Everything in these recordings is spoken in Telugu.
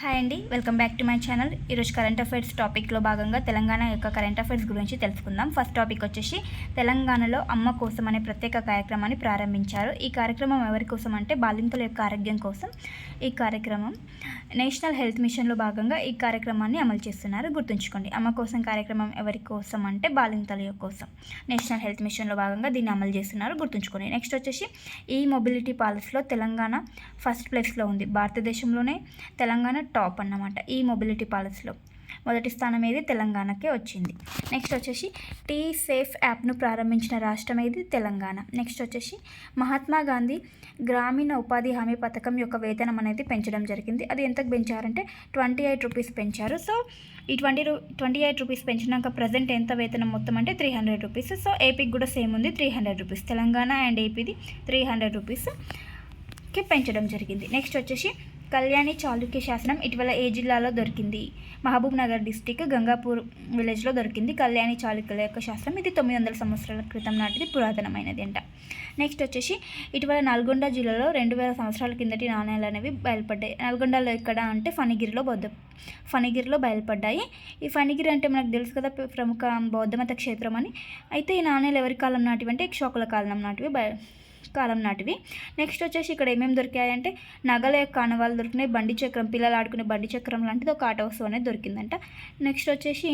హాయ్ అండి welcome back to my channel. ఈరోజు కరెంట్ అఫైర్స్ టాపిక్లో భాగంగా తెలంగాణ యొక్క కరెంట్ అఫైర్స్ గురించి తెలుసుకుందాం. ఫస్ట్ టాపిక్ వచ్చేసి తెలంగాణలో అమ్మ కోసం అనే ప్రత్యేక కార్యక్రమాన్ని ప్రారంభించారు. ఈ కార్యక్రమం ఎవరి కోసం అంటే బాలింతల యొక్క ఆరోగ్యం కోసం ఈ కార్యక్రమం నేషనల్ హెల్త్ మిషన్లో భాగంగా ఈ కార్యక్రమాన్ని అమలు చేస్తున్నారు. గుర్తుంచుకోండి అమ్మ కోసం కార్యక్రమం ఎవరి కోసం అంటే బాలింతల కోసం. నేషనల్ హెల్త్ మిషన్లో భాగంగా దీన్ని అమలు చేస్తున్నారు. గుర్తుంచుకోండి నెక్స్ట్ వచ్చేసి ఈ మొబిలిటీ పాలసీలో తెలంగాణ ఫస్ట్ ప్లేస్లో ఉంది. భారతదేశంలోనే తెలంగాణ టాప్ అన్నమాట ఈ మొబిలిటీ పాలసీలో. మొదటి స్థానం ఏది? తెలంగాణకే వచ్చింది. నెక్స్ట్ వచ్చేసి టీ సేఫ్ యాప్ను ప్రారంభించిన రాష్ట్రం ఏది? తెలంగాణ. నెక్స్ట్ వచ్చేసి మహాత్మా గాంధీ గ్రామీణ ఉపాధి హామీ పథకం యొక్క వేతనం అనేది పెంచడం జరిగింది. అది ఎంతకు పెంచారంటే ట్వంటీ ఎయిట్ రూపీస్ పెంచారు. సో ఈ ట్వంటీ రూ ట్వంటీ ఎయిట్ రూపీస్ పెంచినాక ప్రజెంట్ ఎంత వేతనం మొత్తం అంటే త్రీ హండ్రెడ్ రూపీస్. సో ఏపీకి కూడా సేమ్ ఉంది three hundred rupees. Telangana and ఏపీది three hundred రూపీస్కి పెంచడం జరిగింది. నెక్స్ట్ వచ్చేసి కళ్యాణి చాళుక్య శాసనం ఇటీవల ఏ జిల్లాలో దొరికింది? మహబూబ్ నగర్ డిస్టిక్ గంగాపూర్ విలేజ్లో దొరికింది. కళ్యాణి చాళుక్యుల యొక్క శాస్త్రం ఇది తొమ్మిది వందల సంవత్సరాల క్రితం నాటిది పురాతనమైనది అంట నెక్స్ట్ వచ్చేసి ఇటీవల నల్గొండ జిల్లాలో రెండు వేల సంవత్సరాల కిందటి నాణ్యాలు అనేవి బయలుపడ్డాయి. నల్గొండలో ఎక్కడ అంటే ఫణిగిరిలో బౌద్ధ ఫణిగిరిలో బయలుపడ్డాయి. ఈ ఫణిగిరి అంటే మనకు తెలుసు కదా ప్రముఖ బౌద్ధమత క్షేత్రం అని. అయితే ఈ నాణ్యాలు ఎవరి కాలం నాటివి అంటే ఇక్షోకుల కాలం నాటివి బయ కాలం నాటివి. నెక్స్ట్ వచ్చేసి ఇక్కడ ఏమేమి దొరికాయంటే నగల యొక్క ఆనవాళ్ళు దొరికినాయి. బండి చక్రం పిల్లలు ఆడుకునే బండి చక్రం లాంటిది ఒక ఆట వస్తువు అనేది దొరికిందంట. నెక్స్ట్ వచ్చేసి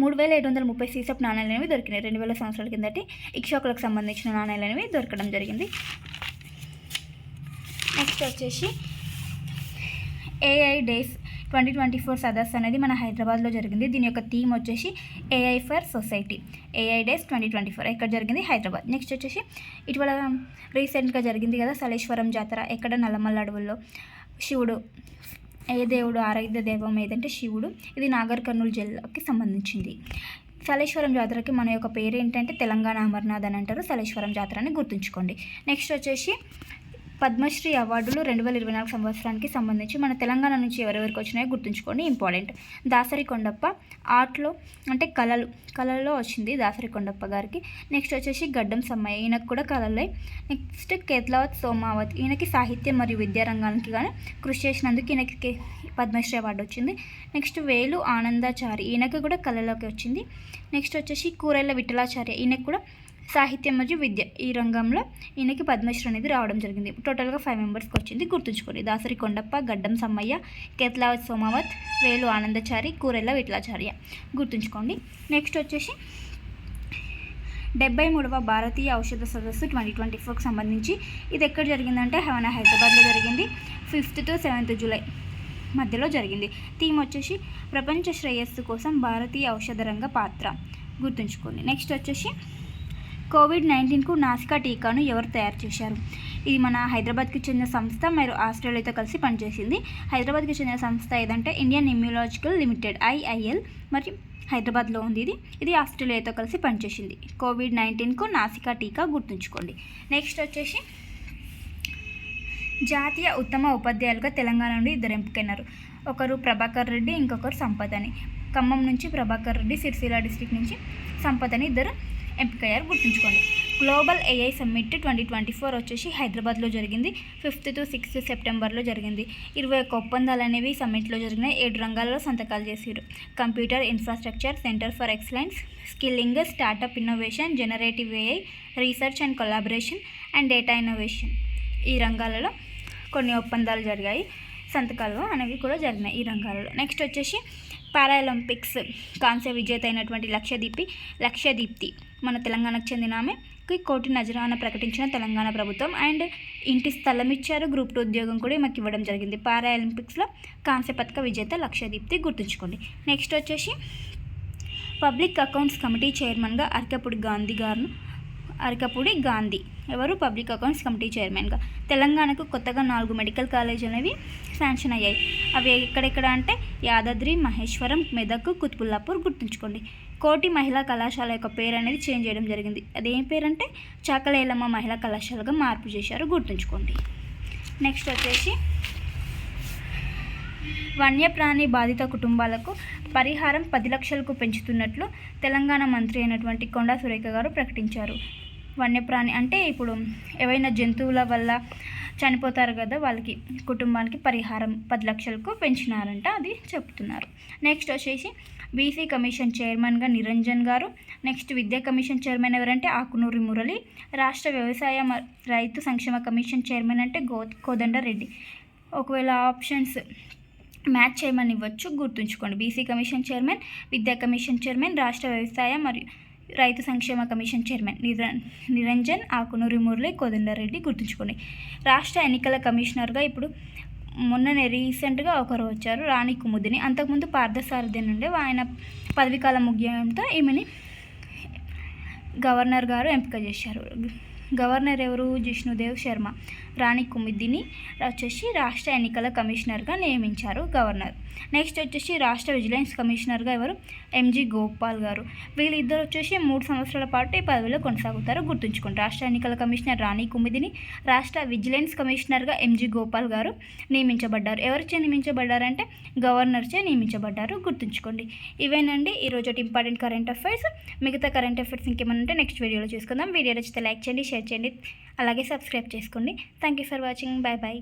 మూడు వేల ఏడు వందల ముప్పై సీసప్ నాణ్యాలు అనేవి దొరికినాయి. రెండు వేల సంవత్సరాల కిందటి ఇక్షోకులకు సంబంధించిన నాణ్యాలు అనేవి దొరకడం జరిగింది. నెక్స్ట్ వచ్చేసి AI days twenty twenty four సదస్సు అనేది మన హైదరాబాద్లో జరిగింది. దీని యొక్క థీమ్ వచ్చేసి AI for society AI days twenty twenty four. ఎక్కడ జరిగింది? హైదరాబాద్. నెక్స్ట్ వచ్చేసి ఇటీవల రీసెంట్గా జరిగింది కదా సలేశ్వరం జాతర. ఎక్కడ? నల్లమల్ల అడవుల్లో. శివుడు ఏ దేవుడు ఆరాధ్య దైవం ఏదంటే శివుడు. ఇది నాగర్ కర్నూలు జిల్లాకి సంబంధించింది. సలేశ్వరం జాతరకి మన యొక్క పేరు ఏంటంటే తెలంగాణ అమర్నాథ్ అని అంటారు. సలేశ్వరం జాతర అని గుర్తుంచుకోండి. నెక్స్ట్ వచ్చేసి పద్మశ్రీ అవార్డులు రెండు వేల ఇరవై నాలుగు సంవత్సరానికి సంబంధించి మన తెలంగాణ నుంచి ఎవరెవరికి వచ్చినాయో గుర్తుంచుకోండి. ఇంపార్టెంట్. దాసరి కొండప్ప ఆర్ట్లో అంటే కళలు కళల్లో వచ్చింది దాసరి కొండప్ప గారికి. నెక్స్ట్ వచ్చేసి గడ్డం సమ్మయ్య ఈయనకు కూడా కళలే. నెక్స్ట్ కేత్లావత్ సోమావత్. ఈయనకి సాహిత్యం మరియు విద్యారంగానికి కానీ కృషి చేసినందుకు ఈయనకి పద్మశ్రీ అవార్డు వచ్చింది. నెక్స్ట్ వేలు ఆనందాచారి. ఈయనకి కూడా కళలోకి వచ్చింది. నెక్స్ట్ వచ్చేసి కూరెళ్ళ విఠలాచార్య. ఈయనకు కూడా సాహిత్యం మరియు విద్య ఈ రంగంలో ఈయనకి పద్మశ్రీ అనేది రావడం జరిగింది. టోటల్గా ఫైవ్ మెంబర్స్కి వచ్చింది. గుర్తుంచుకోండి. దాసరి కొండప్ప గడ్డం సమ్మయ్య కేత్లావత్ సోమావత్ వేలు ఆనందచారి కూరెల్ల విఠలాచార్య. గుర్తుంచుకోండి. నెక్స్ట్ వచ్చేసి డెబ్బై మూడవ భారతీయ ఔషధ సదస్సు ట్వంటీ ట్వంటీ ఫోర్కి సంబంధించి. ఇది ఎక్కడ జరిగిందంటే మన హైదరాబాద్లో జరిగింది. ఫిఫ్త్ టు సెవెంత్ జూలై మధ్యలో జరిగింది. థీమ్ వచ్చేసి ప్రపంచ శ్రేయస్సు కోసం భారతీయ ఔషధ రంగ పాత్ర. గుర్తుంచుకోండి. నెక్స్ట్ వచ్చేసి కోవిడ్ నైన్టీన్కు నాసికా టీకాను ఎవరు తయారు చేశారు? ఇది మన హైదరాబాద్కి చెందిన సంస్థ మరియు ఆస్ట్రేలియాతో కలిసి పనిచేసింది. హైదరాబాద్కి చెందిన సంస్థ ఏదంటే ఇండియన్ ఇమ్యూలాజికల్ లిమిటెడ్ ఐఐఎల్ మరియు హైదరాబాద్లో ఉంది ఇది. ఇది ఆస్ట్రేలియాతో కలిసి పనిచేసింది. కోవిడ్ నైన్టీన్కు నాసికా టీకా గుర్తుంచుకోండి. నెక్స్ట్ వచ్చేసి జాతీయ ఉత్తమ ఉపాధ్యాయులుగా తెలంగాణ నుండి ఇద్దరు ఎంపికైనారు. ఒకరు ప్రభాకర్ రెడ్డి ఇంకొకరు సంపత్ అని ఖమ్మం నుంచి ప్రభాకర్ రెడ్డి సిరిసిల్ల డిస్టిక్ నుంచి సంపత్ అని ఇద్దరు ఎంపికయ్యారు. గుర్తుంచుకోండి. Global AI summit twenty twenty four వచ్చేసి హైదరాబాద్లో జరిగింది. ఫిఫ్త్ టు సిక్స్త్ సెప్టెంబర్లో జరిగింది. ఇరవై ఒక్క ఒప్పందాలు అనేవి సమ్మిట్లో జరిగినాయి. ఏడు రంగాల్లో సంతకాలు చేశారు computer infrastructure centre for excellence skilling startup innovation generative AI research and collaboration and data innovation. ఈ రంగాలలో కొన్ని ఒప్పందాలు జరిగాయి. సంతకాలు అనేవి కూడా జరిగినాయి ఈ రంగాలలో. నెక్స్ట్ వచ్చేసి పారాలింపిక్స్ కాంస్య విజేత అయినటువంటి లక్ష్యదీపి లక్ష్యదీప్తి మన తెలంగాణకు చెందిన ఆమెకి కోటి నజరాన ప్రకటించిన తెలంగాణ ప్రభుత్వం. అండ్ ఇంటి స్థలం ఇచ్చారు గ్రూప్ టూ ఉద్యోగం కూడా మాకు ఇవ్వడం జరిగింది. పారాలింపిక్స్లో కాంస్య పథక విజేత లక్ష్యదీప్తి గుర్తుంచుకోండి. నెక్స్ట్ వచ్చేసి పబ్లిక్ అకౌంట్స్ కమిటీ చైర్మన్గా అర్కపుడి గాంధీ గారును అరకపూడి గాంధీ. ఎవరు? పబ్లిక్ అకౌంట్స్ కమిటీ చైర్మన్గా. తెలంగాణకు కొత్తగా నాలుగు మెడికల్ కాలేజ్ అనేవి శాంక్షన్ అయ్యాయి. అవి ఎక్కడెక్కడ అంటే యాదాద్రి మహేశ్వరం మెదక్ కుత్బుల్లాపూర్ గుర్తుంచుకోండి. కోటి మహిళా కళాశాల యొక్క పేరు అనేది చేంజ్ చేయడం జరిగింది. అదేం పేరు అంటే చాకలేలమ్మ మహిళా కళాశాలగా మార్పు చేశారు గుర్తుంచుకోండి. నెక్స్ట్ వచ్చేసి వన్యప్రాణి బాధిత కుటుంబాలకు పరిహారం పది లక్షలకు పెంచుతున్నట్లు తెలంగాణ మంత్రి అయినటువంటి కొండా సురేఖ గారు ప్రకటించారు. వన్యప్రాణి అంటే ఇప్పుడు ఏవైనా జంతువుల వల్ల చనిపోతారు కదా వాళ్ళకి కుటుంబానికి పరిహారం పది లక్షలకు పెంచినారంట అది చెప్తున్నారు. నెక్స్ట్ వచ్చేసి బీసీ కమిషన్ చైర్మన్గా నిరంజన్ గారు నెక్స్ట్ విద్యా కమిషన్ చైర్మన్ ఎవరంటే ఆకునూరి మురళి రాష్ట్ర వ్యవసాయ రైతు సంక్షేమ కమిషన్ చైర్మన్ అంటే గో కోదండరెడ్డి ఒకవేళ ఆప్షన్స్ మ్యాచ్ చేయమని ఇవ్వచ్చు గుర్తుంచుకోండి. బీసీ కమిషన్ చైర్మన్ విద్యా కమిషన్ చైర్మన్ రాష్ట్ర వ్యవసాయ మరియు రైతు సంక్షేమ కమిషన్ చైర్మన్ నిర నిరంజన్ ఆకునూరి మురళి కోదండారెడ్డి గుర్తుంచుకొని రాష్ట్ర ఎన్నికల కమిషనర్గా ఇప్పుడు మొన్ననే రీసెంట్గా ఒకరు వచ్చారు రాణి కుముదిని. అంతకుముందు పార్థసారథి నుండి ఆయన పదవీకాలం ముగియడంతో ఈమెని గవర్నర్ గారు ఎంపిక చేశారు. గవర్నర్ ఎవరు? జిష్ణుదేవ్ శర్మ. రాణి కుమిద్దిని వచ్చేసి రాష్ట్ర ఎన్నికల కమిషనర్గా నియమించారు గవర్నర్. నెక్స్ట్ వచ్చేసి రాష్ట్ర విజిలెన్స్ కమిషనర్గా ఎవరు? ఎంజి గోపాల్ గారు. వీళ్ళిద్దరు వచ్చేసి మూడు సంవత్సరాల పాటు ఈ పదవిలో కొనసాగుతారు గుర్తుంచుకోండి. రాష్ట్ర ఎన్నికల కమిషనర్ రాణి కుమిదిని రాష్ట్ర విజిలెన్స్ కమిషనర్గా ఎంజి గోపాల్ గారు నియమించబడ్డారు. ఎవరిచే నియమించబడ్డారంటే గవర్నర్చే నియమించబడ్డారు గుర్తుంచుకోండి. ఇవేనండి. ఈరోజు ఇంపార్టెంట్ కరెంట్ అఫైర్స్. మిగతా కరెంట్ అఫైర్స్ ఇంకేమైనా ఉంటే నెక్స్ట్ వీడియోలో చూసుకుందాం. వీడియో నచ్చితే లైక్ చేయండి షేర్ చేయండి. అలాగే సబ్స్క్రైబ్ చేసుకోండి. Thank you for watching bye bye